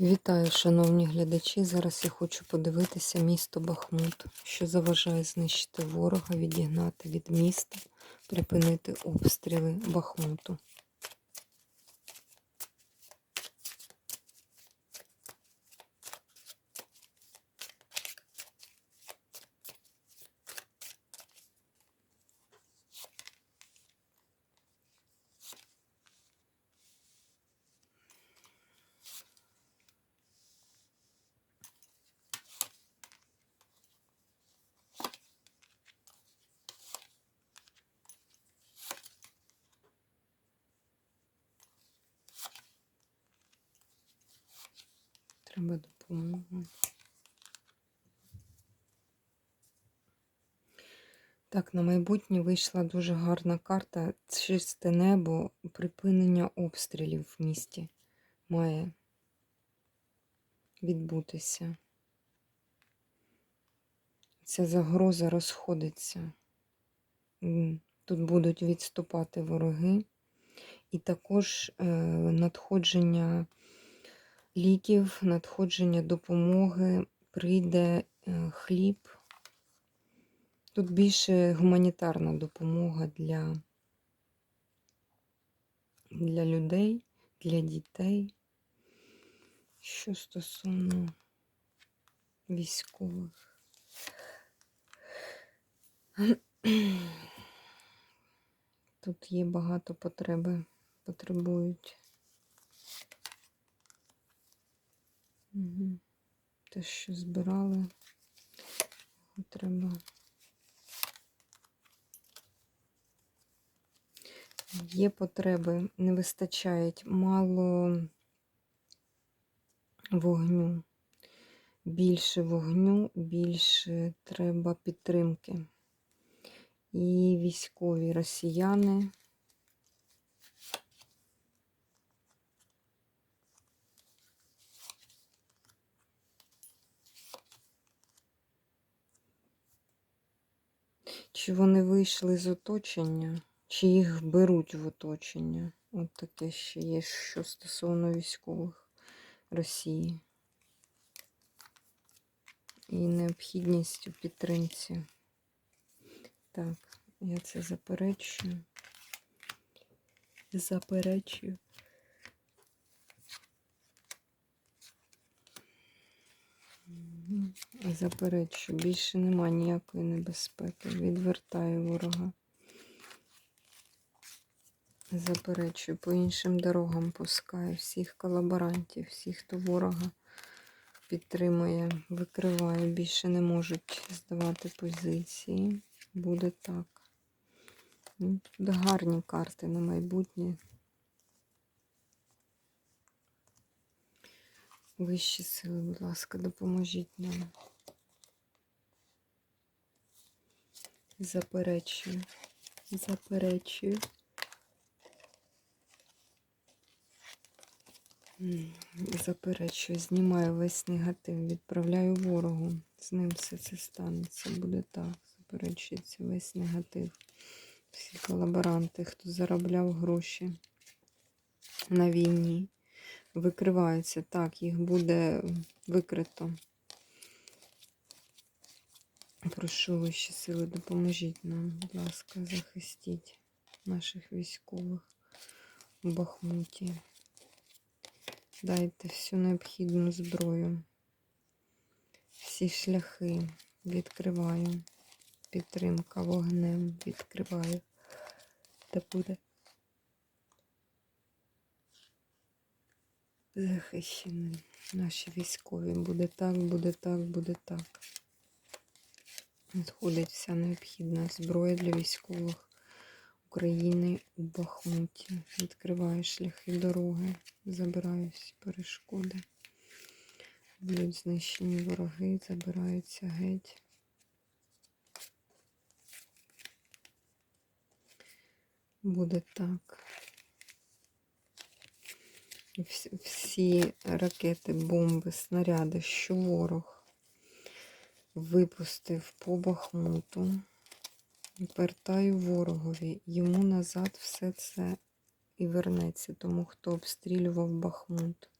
Вітаю, шановні глядачі. Зараз я хочу подивитися місто Бахмут, що заважає знищити ворога, відігнати від міста, припинити обстріли Бахмуту. Треба допомога. Так, на майбутнє вийшла дуже гарна карта. Чисте небо, припинення обстрілів в місті має відбутися. Ця загроза розходиться. Тут будуть відступати вороги, і також е, надходження ліків, надходження допомоги, прийде е, хліб. Тут більше гуманітарна допомога для, для людей, для дітей. Що стосовно військових. Тут є багато потреби, потребують. Угу. Те, що збирали, треба. Є потреби, не вистачають мало вогню. Більше вогню, більше треба підтримки. І військові росіяни. Чи вони вийшли з оточення, чи їх беруть в оточення? От таке ще є, що стосовно військових Росії. І необхідність у підтримці. Так, я це заперечую. Заперечую. Мгм. Заперечую. Більше нема ніякої небезпеки. Відвертаю ворога. Заперечую, по іншим дорогам пускаю всіх колаборантів, всіх, хто ворога підтримує, викриває, більше не можуть здавати позиції. Буде так. Тут гарні карти на майбутнє. Вищі сили, будь ласка, допоможіть нам. Заперечую. Заперечую. Заперечую, знімаю весь негатив, відправляю ворогу. З ним все це станеться. Буде так. Заперечується весь негатив. Всі колаборанти, хто заробляв гроші на війні, викриваються. Так, їх буде викрито. Прошу вищі сили, допоможіть нам, будь ласка, захистіть наших військових у Бахмуті. Дайте всю необхідну зброю. Всі шляхи відкриваю. Підтримка вогнем відкриваю. Та буде захищені наші військові. Буде так, буде так, буде так. Надходить вся необхідна зброя для військових України у Бахмуті. Відкриваю шляхи дороги, забираю всі перешкоди. Будуть знищені вороги, забираються геть. Буде так всі ракети, бомби, снаряди, що ворог випустив по бахмуту. Вертаю ворогові. Йому назад все це і вернеться, тому хто обстрілював бахмут.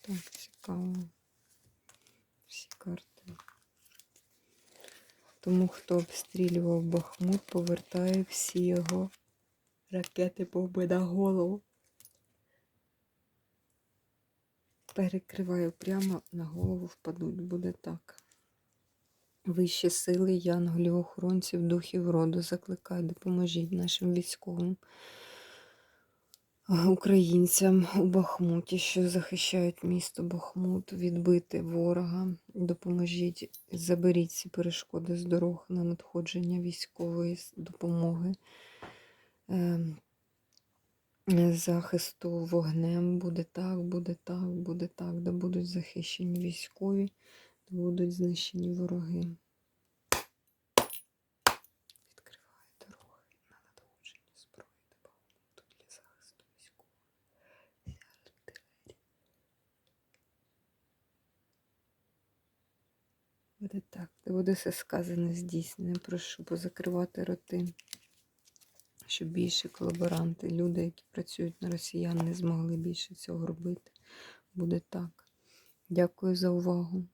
Так, цікаво. Тому, хто обстрілював Бахмут, повертає всі його ракети бомби на голову. Перекриваю прямо на голову впадуть. Буде так. Вищі сили, янголів, охоронців, духів роду закликаю, допоможіть нашим військовим українцям у Бахмуті, що захищають місто Бахмут, відбити ворога. Допоможіть, заберіть ці перешкоди з дорог на надходження військової допомоги. Ем, Захисту вогнем буде так, буде так, буде так, де будуть захищені військові, де будуть знищені вороги. Відкриває дороги на надходження зброї до Бахмуту для захисту військових. Вся артилерія. Буде так, де буде все сказане, здійснене. Прошу позакривати роти, щоб більше колаборанти, люди, які працюють на росіян, не змогли більше цього робити. Буде так. Дякую за увагу.